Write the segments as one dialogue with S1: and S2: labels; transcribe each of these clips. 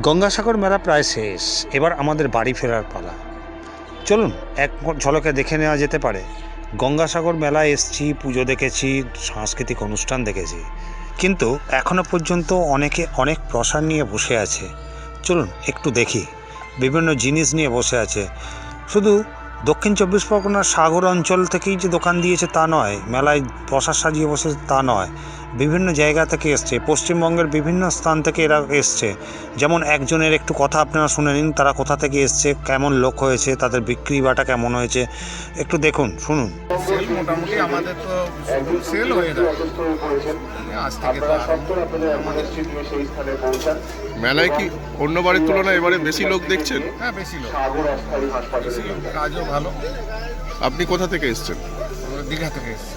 S1: গঙ্গাসাগর মেলা প্রায় শেষ। এবার আমাদের বাড়ি ফেরার পালা। চলুন, এক ঝলকে দেখে নেওয়া যেতে পারে। গঙ্গাসাগর মেলায় এসছি, পুজো দেখেছি, সাংস্কৃতিক অনুষ্ঠান দেখেছি। কিন্তু এখনও পর্যন্ত অনেকে অনেক প্রসাদ নিয়ে বসে আছে। চলুন, একটু দেখি। বিভিন্ন জিনিস নিয়ে বসে আছে। শুধু দক্ষিণ চব্বিশ পরগনার সাগর অঞ্চল থেকেই যে দোকান দিয়েছে তা নয়, মেলায় প্রসাদ সাজিয়ে বসে তা নয়। বিভিন্ন জায়গা থেকে এসছে পশ্চিমবঙ্গের বিভিন্ন স্থান থেকে এরা এসছে। যেমন একজনের একটু কথা আপনারা শুনে নিন তারা কোথা থেকে এসছে কেমন লোক হয়েছে তাদের বিক্রি বাটা কেমন হয়েছে একটু দেখুন শুনুন।
S2: মোটামুটি আমাদের তো সেল হয়ে যায় আজ থেকে তো
S3: মেলায় কি অন্য বারের তুলনায় এবারে বেশি লোক দেখছেন?
S2: হ্যাঁ বেশি লোক। বেশি লোক কাজও ভালো।
S3: আপনি কোথা থেকে এসেছেন?
S2: দীঘা থেকে এসেছি।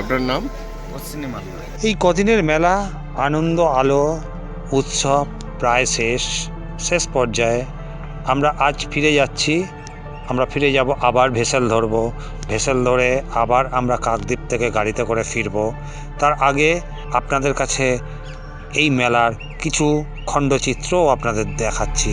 S3: আপনার নাম?
S1: এই কদিনের মেলা, আনন্দ, আলো, উৎসব প্রায় শেষ শেষ পর্যায়ে। আমরা আজ ফিরে যাচ্ছি, আমরা ফিরে যাব আবার ভেসেল ধরবো। ভেসেল ধরে আবার আমরা কাকদ্বীপ থেকে গাড়িতে করে ফিরব। তার আগে আপনাদের কাছে এই মেলার কিছু খণ্ডচিত্রও আপনাদের দেখাচ্ছি।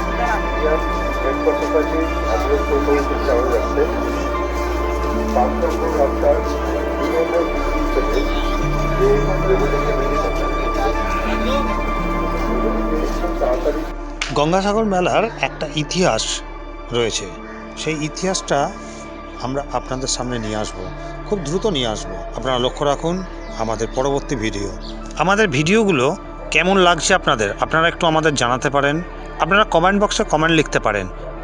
S1: গঙ্গাসাগর মেলার একটা ইতিহাস রয়েছে। সেই ইতিহাসটা আমরা আপনাদের সামনে নিয়ে আসব। খুব দ্রুত নিয়ে আসব। আপনারা লক্ষ্য রাখুন আমাদের পরবর্তী ভিডিও। আমাদের ভিডিওগুলো কেমন লাগছে আপনাদের? আপনারা একটু আমাদের জানাতে পারেন। আপনারা কমেন্ট বক্সে কমেন্ট লিখতে পারেন।